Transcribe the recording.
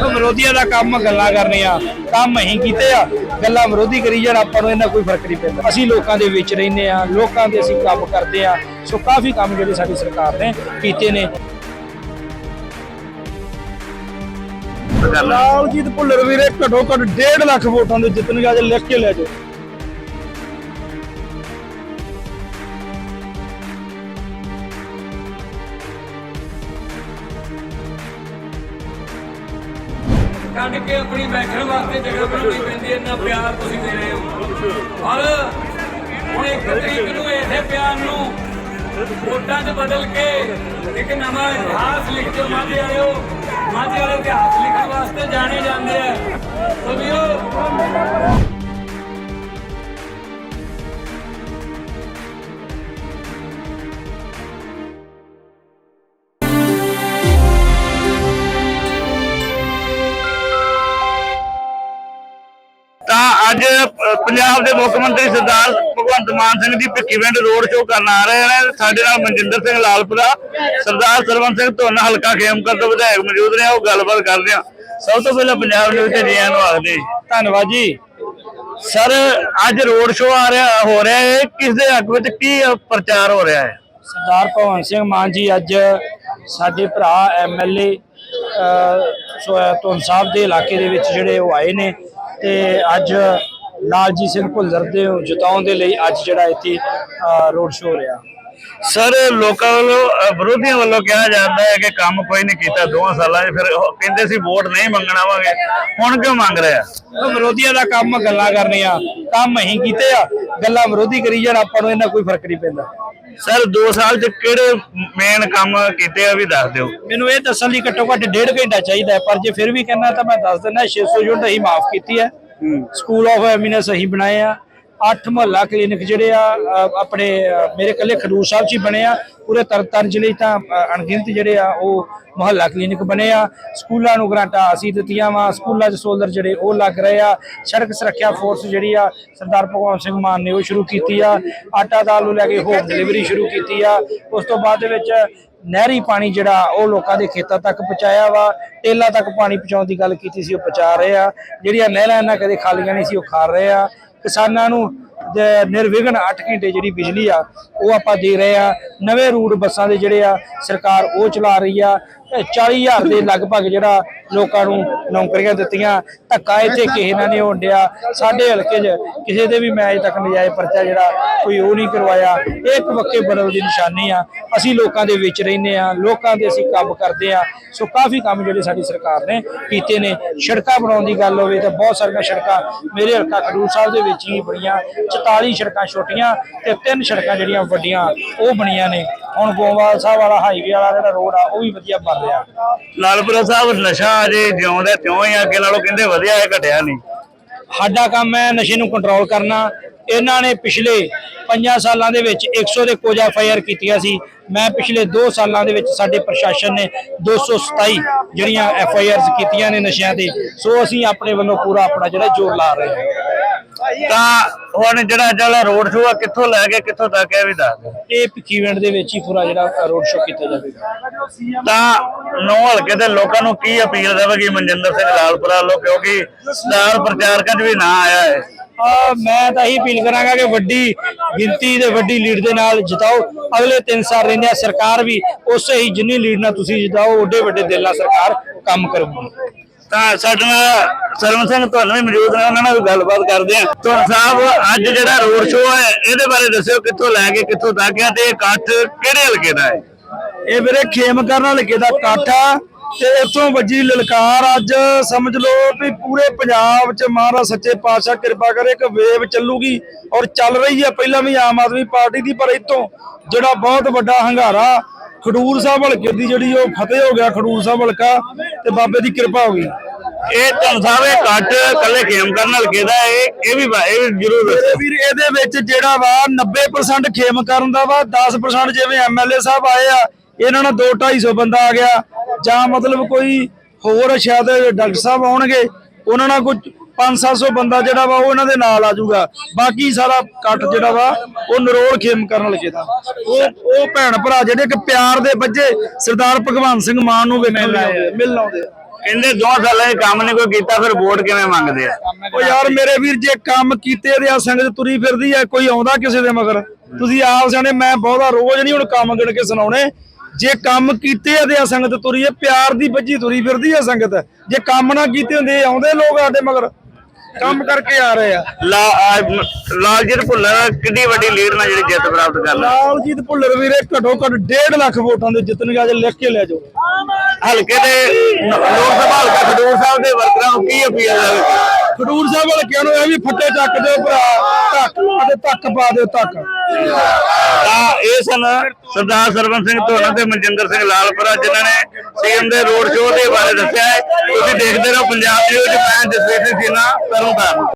ਆਮ ਵਿਰੋਧੀਆਂ ਦਾ ਕੰਮ ਗੱਲਾਂ ਕਰਨੀਆਂ, ਕੰਮ ਅਸੀਂ ਕੀਤੇ ਆ। ਗੱਲਾਂ ਵਿਰੋਧੀ ਕਰੀ ਜਾਣ, ਆਪਾਂ ਨੂੰ ਇਹਨਾਂ ਕੋਈ ਫ਼ਰਕ ਨਹੀਂ ਪੈਂਦਾ। ਅਸੀਂ ਲੋਕਾਂ ਦੇ ਵਿੱਚ ਰਹਿੰਦੇ ਆ, ਲੋਕਾਂ ਦੇ ਅਸੀਂ ਕੰਮ ਕਰਦੇ ਆ। ਸੋ ਕਾਫੀ ਕੰਮ ਜਿਹੜੇ ਸਾਡੀ ਸਰਕਾਰ ਨੇ ਕੀਤੇ ਨੇ। ਲਾਲਜੀਤ ਭੁੱਲਰ ਵੀਰੇ, ਘੱਟੋ ਘੱਟ 1.5 ਲੱਖ ਵੋਟਾਂ ਦੇ ਜਿੱਤਣਗੇ, ਅੱਜ ਲਿਖ ਕੇ ਲੈ ਜਾਓ। ਕੱਢ ਕੇ ਆਪਣੀ ਬੈਠਣ ਵਾਸਤੇ ਜਗ੍ਹਾ ਬਣਾਉਣੀ ਪੈਂਦੀ ਹੈ, ਇੰਨਾ ਪਿਆਰ ਤੁਸੀਂ ਦੇ ਰਹੇ ਹੋ। ਔਰ ਹੁਣ ਇੱਕ ਤਰੀਕ ਨੂੰ ਇਸੇ ਪਿਆਰ ਨੂੰ ਵੋਟਾਂ 'ਚ ਬਦਲ ਕੇ ਇੱਕ ਨਵਾਂ ਇਤਿਹਾਸ ਲਿਖ ਕੇ ਮਾਝੇ ਆਇਓ ਮਾਝੇ ਵਾਲੇ ਇਤਿਹਾਸ ਲਿਖਣ ਵਾਸਤੇ ਜਾਣੇ ਜਾਂਦੇ ਆ। ਸੋ ਵੀਰੋ ਅੱਜ ਪੰਜਾਬ ਦੇ ਮੁੱਖ ਮੰਤਰੀ ਸਰਦਾਰ ਭਗਵੰਤ ਮਾਨ ਸਿੰਘ ਦੀ ਭਿੱਖੀਵਿੰਡ ਰੋਡ ਸ਼ੋਅ ਕਰਨ ਆ ਰਹੇ ਨੇ। ਸਾਡੇ ਨਾਲ ਮਨਜਿੰਦਰ ਸਿੰਘ ਲਾਲਪੁਰਾ ਸਰਦਾਰ ਸਰਵਨ ਸਿੰਘ ਧੁੰਨ ਹਲਕਾ ਖੇਮਕਰ ਤੋਂ ਵਿਧਾਇਕ ਮੌਜੂਦ ਨੇ। ਉਹ ਗੱਲਬਾਤ ਕਰਦੇ ਆ ਸਭ ਤੋਂ ਪਹਿਲਾਂ ਪੰਜਾਬ ਨਿਊਜ਼ ਤੇ ਜੀਆਂ ਨੂੰ ਆਖਦੇ। ਧੰਨਵਾਦ ਜੀ। ਸਰ ਅੱਜ ਰੋਡ ਸ਼ੋਅ ਆ ਰਿਹਾ ਹੋ ਰਿਹਾ ਹੈ। ਕਿਸ ਦੇ ਹੱਕ ਵਿੱਚ ਕੀ ਪ੍ਰਚਾਰ ਹੋ ਰਿਹਾ ਹੈ? ਸਰਦਾਰ ਭਗਵੰਤ ਸਿੰਘ ਮਾਨ ਜੀ ਅੱਜ ਸਾਡੇ ਭਰਾ ਐਮਐਲਏ ਧੁੰਨ ਸਾਹਿਬ ਦੇ ਇਲਾਕੇ ਦੇ ਵਿੱਚ ਜਿਹੜੇ ਉਹ ਆਏ ਨੇ। ਤੇ ਅੱਜ ਲਾਲਜੀਤ ਸਿੰਘ ਭੁੱਲਰ ਦੇ ਜਿਤਾਉਣ ਦੇ ਲਈ ਅੱਜ ਜਿਹੜਾ ਇੱਥੇ ਰੋਡ ਸ਼ੋਅ ਰਿਹਾ। ਸਰ ਲੋਕਾਂ ਵੱਲੋਂ ਅ, ਵਿਰੋਧੀਆਂ ਵੱਲੋਂ ਕਿਹਾ ਜਾਂਦਾ ਹੈ ਕਿ ਕੰਮ ਕੋਈ ਨਹੀਂ ਕੀਤਾ ਦੋਹਾਂ ਸਾਲਾਂ 'ਚ। ਫਿਰ ਉਹ ਕਹਿੰਦੇ ਸੀ ਵੋਟ ਨਹੀਂ ਮੰਗਣਾਵਾਂਗੇ ਹੁਣ ਕਿਉਂ ਮੰਗ ਰਿਹਾ ਉਹ ਵਿਰੋਧੀਆਂ ਦਾ ਕੰਮ ਗੱਲਾਂ ਕਰਨੀਆਂ ਕੰਮ ਅਸੀਂ ਕੀਤੇ ਆ। ਗੱਲਾਂ ਵਿਰੋਧੀ ਕਰੀ ਜਾਣ ਆਪਾਂ ਨੂੰ ਇਹਨਾਂ ਕੋਈ ਫ਼ਰਕ ਨਹੀਂ ਪੈਂਦਾ। ਸਰ 2 ਸਾਲ 'ਚ ਕਿਹੜੇ ਮੇਨ ਕੰਮ ਕੀਤੇ ਆ ਵੀ ਦੱਸ ਦਿਓ। ਮੈਨੂੰ ਇਹ ਦੱਸਣ ਲਈ ਘੱਟੋ ਘੱਟ ਡੇਢ ਘੰਟਾ ਚਾਹੀਦਾ ਹੈ ਪਰ ਜੇ ਫਿਰ ਵੀ ਕਹਿਣਾ ਤਾਂ ਮੈਂ ਦੱਸ ਦਿੰਦਾ 600 ਯੂਨਿਟ ਅਸੀਂ ਮਾਫ ਕੀਤੀ ਹੈ। ਸਕੂਲ ਆਫ ਐਮਿਨੈਂਸ ਅਸੀਂ ਬਣਾਏ ਆ। ਅੱਠ ਮੁਹੱਲਾ ਕਲੀਨਿਕ ਜਿਹੜੇ ਆ ਆਪਣੇ ਮੇਰੇ ਕੱਲੇ ਖਡੂਰ ਸਾਹਿਬ ਚ ਹੀ ਬਣੇ ਆ। ਪੂਰੇ ਤਰਨਤਾਰਨ ਜ਼ਿਲ੍ਹੇ 'ਚ ਤਾਂ ਅਣਗਿਣਤ ਜਿਹੜੇ ਆ, ਉਹ ਮੁਹੱਲਾ ਕਲੀਨਿਕ ਬਣੇ ਆ। ਸਕੂਲਾਂ ਨੂੰ ਗ੍ਰਾਂਟਾਂ ਅਸੀਂ ਦਿੱਤੀਆਂ ਵਾ। ਸਕੂਲਾਂ 'ਚ ਸੋਲਰ ਜਿਹੜੇ ਉਹ ਲੱਗ ਰਹੇ ਆ। ਸੜਕ ਸੁਰੱਖਿਆ ਫੋਰਸ ਜਿਹੜੀ ਆ, ਸਰਦਾਰ ਭਗਵੰਤ ਸਿੰਘ ਮਾਨ ਨੇ ਉਹ ਸ਼ੁਰੂ ਕੀਤੀ ਆ। ਆਟਾ ਦਾਲ ਨੂੰ ਲੈ ਕੇ ਹੋਮ ਡਿਲੀਵਰੀ ਸ਼ੁਰੂ ਕੀਤੀ ਆ। ਉਸ ਤੋਂ ਬਾਅਦ ਦੇ ਵਿੱਚ ਨਹਿਰੀ ਪਾਣੀ ਜਿਹੜਾ, ਉਹ ਲੋਕਾਂ ਦੇ ਖੇਤਾਂ ਤੱਕ ਪਹੁੰਚਾਇਆ ਵਾ। ਟੇਲਾ ਤੱਕ ਪਾਣੀ ਪਹੁੰਚਾਉਣ ਦੀ ਗੱਲ ਕੀਤੀ ਸੀ, ਉਹ ਪਹੁੰਚਾ ਰਹੇ ਆ। ਜਿਹੜੀਆਂ ਨਹਿਰਾਂ ਇਹਨਾਂ ਕਦੇ ਖਾਲੀਆਂ ਨਹੀਂ ਸੀ, ਉਹ ਖਾਰ ਰਹੇ ਆ। ਕਿਸਾਨਾਂ ਨੂੰ ਨਿਰਵਿਘਨ 8 ਘੰਟੇ ਜਿਹੜੀ ਬਿਜਲੀ ਆ, ਉਹ ਆਪਾਂ ਦੇ ਰਹੇ ਆ। ਨਵੇਂ ਰੂਟ ਬੱਸਾਂ ਦੇ ਜਿਹੜੇ ਆ, ਸਰਕਾਰ ਉਹ ਚਲਾ ਰਹੀ ਆ। 40000 ਦੇ ਲਗਭਗ ਜਿਹੜਾ ਲੋਕਾਂ ਨੂੰ ਨੌਕਰੀਆਂ ਦਿੱਤੀਆਂ, ਧੱਕਾ ਇੱਥੇ ਕਿਸੇ ਨਾਲ ਨਹੀਂ ਹੋਣ ਡਿਆ। ਸਾਡੇ ਹਲਕੇ 'ਚ ਕਿਸੇ ਦੇ ਵੀ ਮੈਂ ਅਜੇ ਤੱਕ ਨਜਾਇਜ਼ ਪਰਚਾ ਜਿਹੜਾ ਕੋਈ ਉਹ ਨਹੀਂ ਕਰਵਾਇਆ। ਇਹ ਇੱਕ ਵੱਕੇ ਬਦਲ ਦੀ ਨਿਸ਼ਾਨੀ ਆ। ਅਸੀਂ ਲੋਕਾਂ ਦੇ ਵਿੱਚ ਰਹਿੰਦੇ ਆ, ਲੋਕਾਂ ਦੇ ਅਸੀਂ ਕੰਮ ਕਰਦੇ ਆ। ਸੋ ਕਾਫੀ ਕੰਮ ਜਿਹੜੇ ਸਾਡੀ ਸਰਕਾਰ ਨੇ ਕੀਤੇ ਨੇ। ਸੜਕਾਂ ਬਣਾਉਣ ਦੀ ਗੱਲ ਹੋਵੇ ਤਾਂ ਬਹੁਤ ਸਾਰੀਆਂ ਸੜਕਾਂ ਮੇਰੇ ਹਲਕਾ ਖਡੂਰ ਸਾਹਿਬ ਦੇ ਵਿੱਚ ਹੀ ਬਣੀਆਂ। 44 ਸੜਕਾਂ ਛੋਟੀਆਂ ਤੇ ਤਿੰਨ ਸੜਕਾਂ ਜਿਹੜੀਆਂ ਵੱਡੀਆਂ, ਉਹ ਬਣੀਆਂ ਨੇ। ਹੁਣ ਗੋਵਾਲ ਸਾਹਿਬ ਵਾਲਾ ਹਾਈਵੇ ਵਾਲਾ ਜਿਹੜਾ ਰੋਡ ਆ ਉਹ ਵੀ ਵਧੀਆ ਬਣ ਰਿਹਾ। ਲਾਲਪੁਰਾ ਸਾਹਿਬ ਨਸ਼ਾ ਅਜੇ ਜਿਉਂਦਾ ਤਿਉਂ ਹੀ ਅੱਗੇ ਨਾਲੋਂ ਕਹਿੰਦੇ ਵਧਿਆ ਹੈ ਘਟਿਆ ਨਹੀਂ। ਸਾਡਾ ਕੰਮ ਹੈ ਨਸ਼ੇ ਨੂੰ ਕੰਟਰੋਲ ਕਰਨਾ। ਇਹਨਾਂ ਨੇ ਪਿਛਲੇ 5 ਸਾਲਾਂ ਦੇ ਵਿੱਚ 100 ਦੇ ਆਈ ਆਰ ਕੀਤੀਆਂ ਸੀ। ਮੈਂ ਪਿਛਲੇ 2 ਸਾਲਾਂ ਦੇ ਵਿੱਚ ਸਾਡੇ ਪ੍ਰਸ਼ਾਸਨ ਨੇ 227 ਜਿਹੜੀਆਂ ਐਫ ਆਈ ਆਰਸ ਕੀਤੀਆਂ ਨੇ ਨਸ਼ਿਆਂ ਤੇ ਸੋ ਅਸੀਂ ਆਪਣੇ ਵੱਲੋਂ ਪੂਰਾ ਆਪਣਾ ਜਿਹੜਾ ਜ਼ੋਰ ਲਾ ਰਹੇ ਹਾਂ। ਤਾਂ ਹੁਣ ਜਿਹੜਾ ਜਿਹੜਾ ਰੋਡ ਸ਼ੋਅ ਆ ਕਿੱਥੋਂ ਲੈ ਕੇ ਕਿੱਥੋਂ ਤੱਕ ਇਹ ਵੀ ਦੱਸ ਦਿਓ। ਇਹ ਭਿੱਖੀਵਿੰਡ ਦੇ ਵਿੱਚ ਹੀ ਪੂਰਾ ਜਿਹੜਾ ਰੋਡ ਸ਼ੋਅ ਕੀਤਾ ਜਾਵੇਗਾ। ਤਾਂ ਨੌ ਹਲਕੇ ਦੇ ਲੋਕਾਂ ਨੂੰ ਕੀ ਅਪੀਲ ਦੇਵੇਗੀ ਮਨਜਿੰਦਰ ਸਿੰਘ ਲਾਲਪੁਰਾ ਵੱਲੋਂ ਕਿਉਂਕਿ ਸਟਾਰ ਪ੍ਰਚਾਰਕਾਂ 'ਚ ਵੀ ਨਾਂ ਆਇਆ ਹੈ ਆ ਮੈਂ ਤਾਂ ਇਹੀ ਅਪੀਲ ਕਰਾਂਗਾ ਕਿ ਵੱਡੀ ਗਿਣਤੀ ਦੇ ਵੱਡੀ ਲੀਡ ਦੇ ਨਾਲ ਜਿਤਾਓ। ਅਗਲੇ 3 ਸਾਲ ਰਹਿੰਦੇ ਆ ਸਰਕਾਰ ਵੀ ਉਸੇ ਹੀ ਜਿੰਨੀ ਲੀਡ ਨਾਲ ਤੁਸੀਂ ਜਿਤਾਓ ਓਡੇ ਵੱਡੇ ਦਿਲ ਨਾਲ ਸਰਕਾਰ ਕੰਮ ਕਰੂਗੀ। ਤਾਂ ਸਾਡੇ ਨਾਲ ਸਰਵਨ ਸਿੰਘ ਤੁਹਾਨੂੰ ਵੀ ਮੌਜੂਦ ਨੇ, ਉਹਨਾਂ ਨਾਲ ਵੀ ਗੱਲਬਾਤ ਕਰਦੇ ਆ ਤੁਹਾਨੂੰ ਸਾਹਿਬ, ਅੱਜ ਜਿਹੜਾ ਰੋਡ ਸ਼ੋਅ ਹੈ, ਇਹਦੇ ਬਾਰੇ ਦੱਸਿਓ, ਕਿੱਥੋਂ ਲੈ ਕੇ, ਕਿੱਥੋਂ ਤੱਕ ਆ ਤੇ ਇਹ ਇਕੱਠ ਕਿਹੜੇ ਹਲਕੇ ਦਾ ਹੈ? ਇਹ ਵੀਰੇ ਖੇਮ ਕਰਨ ਹਲਕੇ ਦਾ ਇਕੱਠ ਆ ਤੇ ਇੱਥੋਂ ਵੱਜੀ ਲਲਕਾਰ ਅੱਜ। ਸਮਝ ਲਓ ਵੀ ਪੂਰੇ ਪੰਜਾਬ 'ਚ ਮਹਾਰਾਜ ਸੱਚੇ ਪਾਤਸ਼ਾਹ ਕਿਰਪਾ ਕਰੇ, ਇੱਕ ਵੇਵ ਚੱਲੂਗੀ ਔਰ ਚੱਲ ਰਹੀ ਹੈ ਪਹਿਲਾਂ ਵੀ ਆਮ ਆਦਮੀ ਪਾਰਟੀ ਦੀ, ਪਰ ਇਤੋਂ ਜਿਹੜਾ ਬਹੁਤ ਵੱਡਾ ਹੰਗਾਰਾ, ਖਡੂਰ ਸਾਹਿਬ ਹਲਕੇ ਦੀ ਜਿਹੜੀ ਉਹ ਫਤਿਹ ਹੋ ਗਿਆ, ਖਡੂਰ ਸਾਹਿਬ ਹਲਕਾ, ਤੇ ਬਾਬੇ ਦੀ ਕਿਰਪਾ ਹੋ ਗਈ। ਇਹ ਤੁਹਾਨੂੰ ਸਾਹਿਬ ਇਹ ਕੱਲੇ ਖੇਮ ਕਰਨ ਹਲਕੇ ਦਾ ਇਹ ਇਹ ਵੀ ਇਹ ਵੀ ਜ਼ਰੂਰ ਮੇਰੇ ਦੱਸੋ ਵੀਰ ਇਹਦੇ ਵਿੱਚ ਜਿਹੜਾ ਵਾ 90% ਖੇਮ ਕਰਨ ਦਾ ਵਾ 10% ਜਿਵੇਂ ਐਮਐਲਏ ਸਾਹਿਬ ਆਏ ਆ ਇਹਨਾਂ ਨਾਲ 2 250 ਬੰਦਾ ਆ ਗਿਆ। ਜਾਂ ਮਤਲਬ ਕੋਈ ਹੋਰ ਸ਼ਾਇਦ ਡਾਕਟਰ ਸਾਹਿਬ ਆਉਣਗੇ ਉਹਨਾਂ ਨਾਲ ਕੁਝ 5-700 ਬੰਦਾ ਜਿਹੜਾ ਵਾ ਉਹ ਇਹਨਾਂ ਦੇ ਨਾਲ ਆ ਜਾਊਗਾ। ਬਾਕੀ ਸਾਰਾ ਇਕੱਠ ਜਿਹੜਾ ਵਾ ਉਹ ਨਰੋਲ ਖੇਮ ਕਰਨ ਲੱਗੇ ਦਾ ਉਹ ਉਹ ਭੈਣ ਭਰਾ ਜਿਹੜੇ ਕਿ ਪਿਆਰ ਦੇ ਵੱਜੇ ਸਰਦਾਰ ਭਗਵੰਤ ਸਿੰਘ ਮਾਨ ਨੂੰ ਵੇਖਣ ਮਿਲਣ ਆਉਂਦੇ ਆ। ਕਹਿੰਦੇ ਦੋ ਸਾਲਾਂ 'ਚ ਕੰਮ ਨਹੀਂ ਕੋਈ ਕੀਤਾ ਫਿਰ ਵੋਟ ਕਿਵੇਂ ਮੰਗਦੇ ਆ? ਉਹ ਯਾਰ ਮੇਰੇ ਵੀਰ ਜੇ ਕੰਮ ਕੀਤੇ ਦੇ ਆ ਸੰਗਤ ਤੁਰੀ ਫਿਰਦੀ ਆ ਕੋਈ ਆਉਂਦਾ ਕਿਸੇ ਦੇ ਮਗਰ? ਤੁਸੀਂ ਆਪ ਸਿਆਣੇ ਮੈਂ ਬਹੁਤਾ ਰੋਜ਼ ਨਹੀਂ ਹੁਣ ਕੰਮ ਗਿਣ ਕੇ ਸੁਣਾਉਣੇ। ਜੇ ਕੰਮ ਕੀਤੇ ਆ ਦੇ ਆ ਸੰਗਤ ਤੁਰੀ ਆ ਪਿਆਰ ਦੀ ਬੱਜੀ ਤੁਰੀ ਫਿਰਦੀ ਆ ਸੰਗਤ। ਜੇ ਕੰਮ ਨਾ ਕੀਤੇ ਹੁੰਦੇ ਆਉਂਦੇ ਲੋਕ ਸਾਡੇ ਮਗਰ। ਕੰਮ ਕਰਕੇ ਆ ਰਹੇ ਆ। ਲਾਲਜੀਤ ਭੁੱਲਰ ਕਿੰਨੀ ਵੱਡੀ ਲੀਡ ਨਾਲ ਜਿਹੜੀ ਜਿੱਤ ਪ੍ਰਾਪਤ ਕਰ ਲਿਆ। ਲਾਲਜੀਤ ਭੁੱਲਰ ਵੀਰੇ ਘੱਟੋ ਘੱਟ 1.5 ਲੱਖ ਵੋਟਾਂ ਦੇ ਜਿੱਤਣਗੇ ਅੱਜ ਲਿਖ ਕੇ ਲੈ ਜਾਓ। ਹਲਕੇ ਦੇ ਲੋਕ ਸਭਾ ਹਲਕਾ ਖਡੂਰ ਸਾਹਿਬ ਦੇ ਵਰਕਰਾਂ ਨੂੰ ਕੀ ਅਪੀਲ ਹੈ? ਖਡੂਰ ਸਾਹਿਬ ਹਲਕਿਆਂ ਨੂੰ ਇਹ ਵੀ ਫੱਟੇ ਚੱਕ ਦਿਓ ਭਰਾ ਧੱਕ ਅਤੇ ਧੱਕ ਪਾ ਦਿਓ ਧੱਕ। ਤਾਂ ਇਹ ਸਨ ਸਰਦਾਰ ਸਰਵਨ ਸਿੰਘ ਧੋਨਾ ਤੇ ਮਨਜਿੰਦਰ ਸਿੰਘ ਲਾਲਪੁਰਾ ਜਿਨ੍ਹਾਂ ਨੇ ਸੀਐਮ ਦੇ ਰੋਡ ਸ਼ੋਅ ਦੇ ਬਾਰੇ ਦੱਸਿਆ ਹੈ। ਤੁਸੀਂ ਦੇਖਦੇ ਰਹੋ ਪੰਜਾਬ ਨਿਊਜ਼ ਮੈਂ ਜਸਵੀਰ ਸਿੰਘ ਜੀਨਾ ਤਰਨਤਾਰਨ।